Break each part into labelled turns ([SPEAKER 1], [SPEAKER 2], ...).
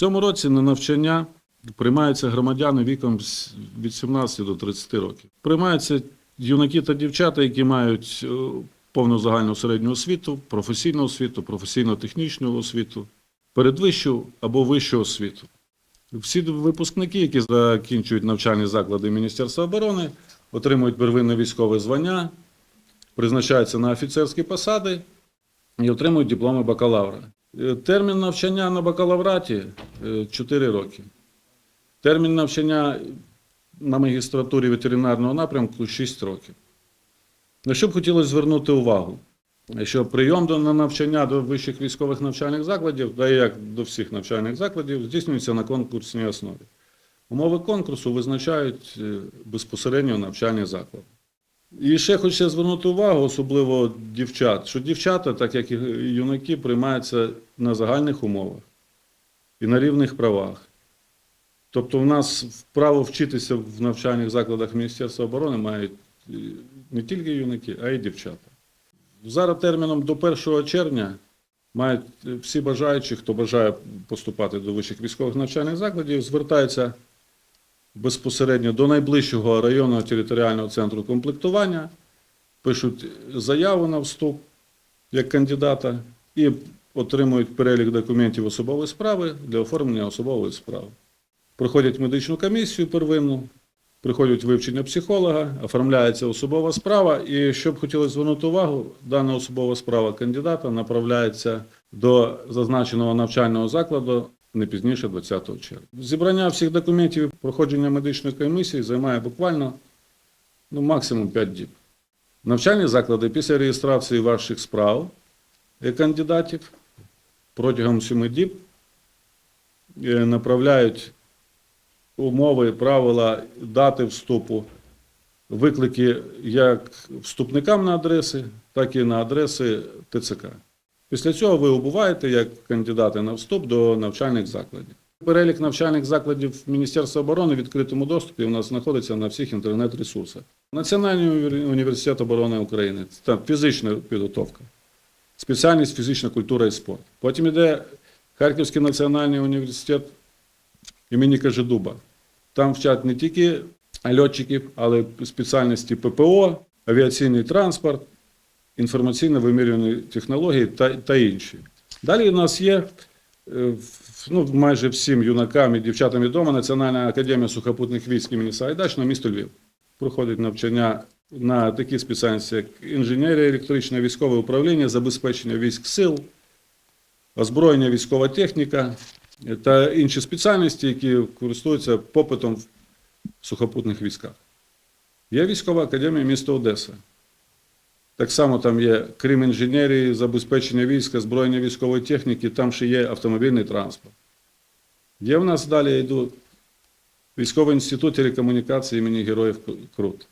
[SPEAKER 1] цьому році на навчання приймаються громадяни віком від 17 до 30 років. Приймаються юнаки та дівчата, які мають е, повну загальну середню освіту, професійну освіту, професійно-технічну освіту, передвищу або вищу освіту. Всі випускники, які закінчують навчальні заклади Міністерства оборони, отримують первинне військове звання, призначаються на офіцерські посади і отримують дипломи бакалавра. Е, Термін навчання на бакалавраті 4 роки. Термін навчання на магістратурі ветеринарного напрямку 6 років. На що б хотілося звернути увагу? Що прийом на навчання до вищих військових навчальних закладів, та як до всіх навчальних закладів, здійснюється на конкурсній основі. Умови конкурсу визначають е, безпосередньо навчальні заклади. І ще хочу звернути увагу, особливо дівчат, що дівчата, так як і юнаки, приймаються на загальних умовах і на рівних правах. Тобто, в нас право вчитися в навчальних закладах Міністерства оборони мають е, не тільки юнаки, а й дівчата. Зараз терміном до 1 червня мають е, всі бажаючі, хто бажає поступати до вищих військових навчальних закладів, звертаються безпосередньо до найближчого районного територіального центру комплектування, пишуть заяву на вступ як кандидата і отримують перелік документів особової справи для оформлення особової справи. Проходять медичну комісію первинну, приходять вивчення психолога, оформляється особова справа. І що б хотілося звернути увагу, дана особова справа кандидата направляється до зазначеного навчального закладу не пізніше 20 червня. Зібрання всіх документів і проходження медичної комісії займає буквально ну, максимум 5 діб. Навчальні заклади після реєстрації ваших справ як кандидатів протягом 7 діб е, направляють умови, правила, дати вступу, виклики як вступникам на адреси, так і на адреси ТЦК. Після цього ви убуваєте як кандидати на вступ до навчальних закладів. Перелік навчальних закладів Міністерства оборони в відкритому доступі у нас знаходиться на всіх інтернет-ресурсах. Національний університет оборони України там фізична підготовка, спеціальність фізична культура і спорт. Потім йде Харківський національний університет імені Кажедуба. Там вчать не тільки льотчиків, але спеціальності ППО, авіаційний транспорт, інформаційно-вимірювані технології та, та інші. Далі у нас є е, ну, майже всім юнакам і дівчатам відома Національна академія сухопутних військ імені Сагайдачного місто Львів. Проходить навчання на такі спеціальності, як інженерія електричне, військове управління, забезпечення військ сил, озброєння військова техніка та інші спеціальності, які користуються попитом в сухопутних військах. Є військова академія міста Одеса. Так само там є, крім інженерії, забезпечення війська, озброєння військової техніки, там ще є автомобільний транспорт. Є в нас далі йдуть військовий інститут телекомунікації імені Героїв Крут.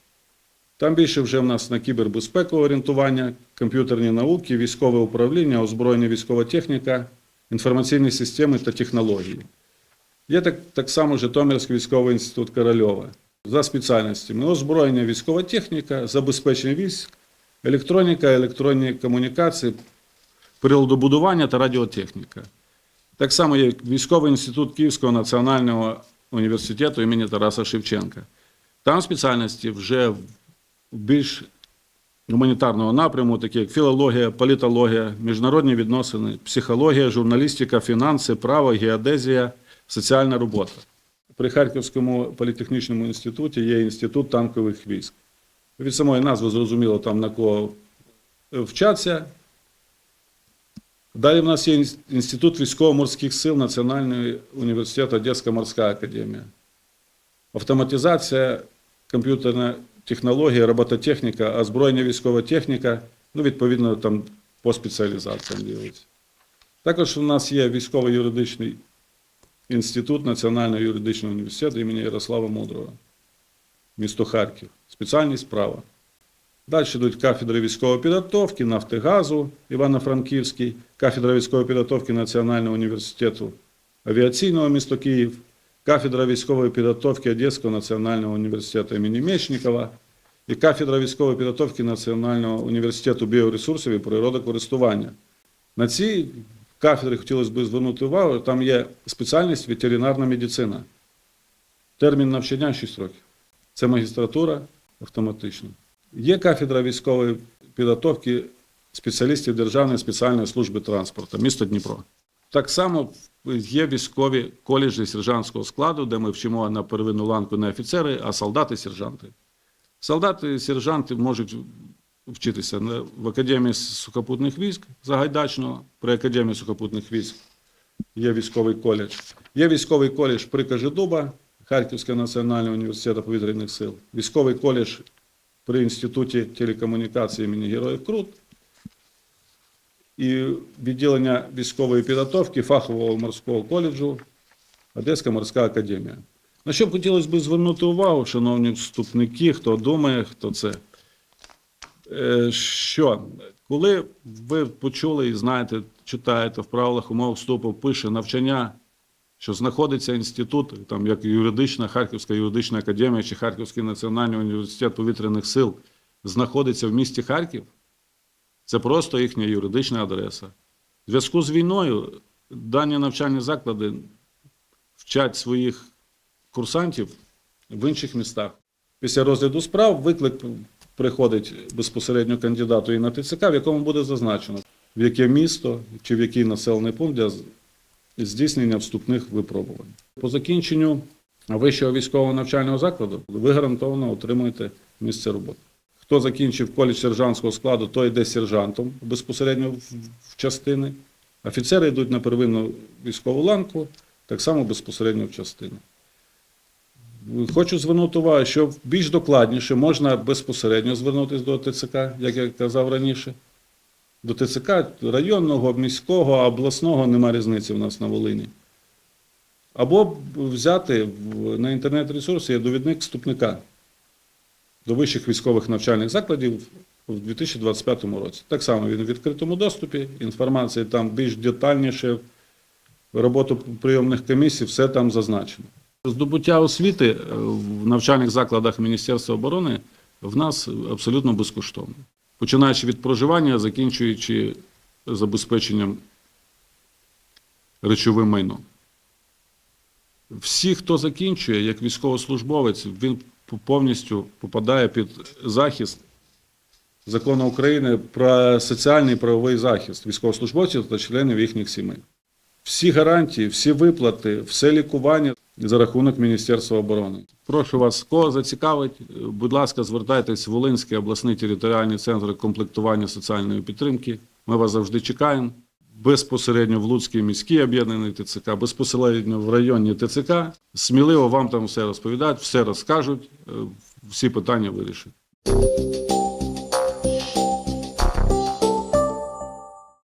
[SPEAKER 1] Там більше вже в нас на кібербезпеку орієнтування, комп'ютерні науки, військове управління, озброєння військова техніка, інформаційні системи та технології. Є так, так само Житомирський військовий інститут Корольова за спеціальностями озброєння військова техніка, забезпечення військ, електроніка, електронні комунікації, приладобудування та радіотехніка. Так само є військовий інститут Київського національного університету імені Тараса Шевченка. Там спеціальності вже більш гуманітарного напряму, такі як філологія, політологія, міжнародні відносини, психологія, журналістика, фінанси, право, геодезія, соціальна робота. При Харківському політехнічному інституті є інститут танкових військ. Від самої назви зрозуміло там на кого вчаться. Далі в нас є Інститут військово-морських сил Національного університету Одеська морська академія. Автоматизація, комп'ютерна технологія, робототехніка, озброєння військова техніка, ну, відповідно, там по спеціалізаціям ділиться. Також у нас є військово-юридичний інститут Національного юридичного університету імені Ярослава Мудрого, місто Харків, спеціальність права. Далі йдуть кафедри військової підготовки, Нафтигазу Івано-Франківський, кафедра військової підготовки Національного університету авіаційного міста Київ, кафедра військової підготовки Одеського національного університету імені Мечникова і кафедра військової підготовки Національного університету біоресурсів і природокористування. На цій кафедри хотілося б звернути увагу, там є спеціальність ветеринарна медицина. Термін навчання 6 років. Це магістратура автоматично. Є кафедра військової підготовки спеціалістів Державної спеціальної служби транспорту, місто Дніпро. Так само є військові коледжі сержантського складу, де ми вчимо на первинну ланку не офіцери, а солдати сержанти. Солдати і сержанти можуть вчитися в Академії сухопутних військ Загайдачного, при Академії сухопутних військ є військовий коледж. Є військовий коледж при Кажедуба, Харківського національного університету повітряних сил, військовий коледж при Інституті телекомунікації імені Героїв Крут і відділення військової підготовки фахового морського коледжу Одеська морська академія. На що б хотілося б звернути увагу, шановні вступники, хто думає, хто це. Е, Що, коли ви почули і знаєте, читаєте в правилах умов вступу, пише навчання, що знаходиться інститут, там як юридична Харківська юридична академія чи Харківський національний університет повітряних сил, знаходиться в місті Харків, це просто їхня юридична адреса. В зв'язку з війною дані навчальні заклади вчать своїх курсантів в інших містах. Після розгляду справ виклик приходить безпосередньо кандидату і на ТЦК, в якому буде зазначено, в яке місто чи в який населений пункт здійснення вступних випробувань. По закінченню вищого військового навчального закладу ви гарантовано отримуєте місце роботи. Хто закінчив коледж сержантського складу, той йде сержантом безпосередньо в- частини. Офіцери йдуть на первинну військову ланку, так само безпосередньо в частину. Хочу звернути увагу, що більш докладніше можна безпосередньо звернутися до ТЦК, як я казав раніше. До ТЦК районного, міського, обласного нема різниці в нас на Волині. Або взяти на інтернет-ресурсі є довідник вступника до вищих військових навчальних закладів в 2025 році. Так само він в відкритому доступі, інформація там більш детальніше, роботу прийомних комісій, все там зазначено. Здобуття освіти е, в навчальних закладах Міністерства оборони в нас абсолютно безкоштовно. Починаючи від проживання, закінчуючи забезпеченням речовим майном. Всі, хто закінчує, як військовослужбовець, він повністю попадає під захист закону України про соціальний і правовий захист військовослужбовців та членів їхніх сімей. Всі гарантії, всі виплати, все лікування за рахунок Міністерства оборони. Прошу вас, кого зацікавить, будь ласка, звертайтесь в Волинський обласний територіальний центр комплектування соціальної підтримки. Ми вас завжди чекаємо. Безпосередньо в Луцький міський об'єднаний ТЦК, безпосередньо в районні ТЦК. Сміливо вам там все розповідають, все розкажуть, е, всі питання вирішать.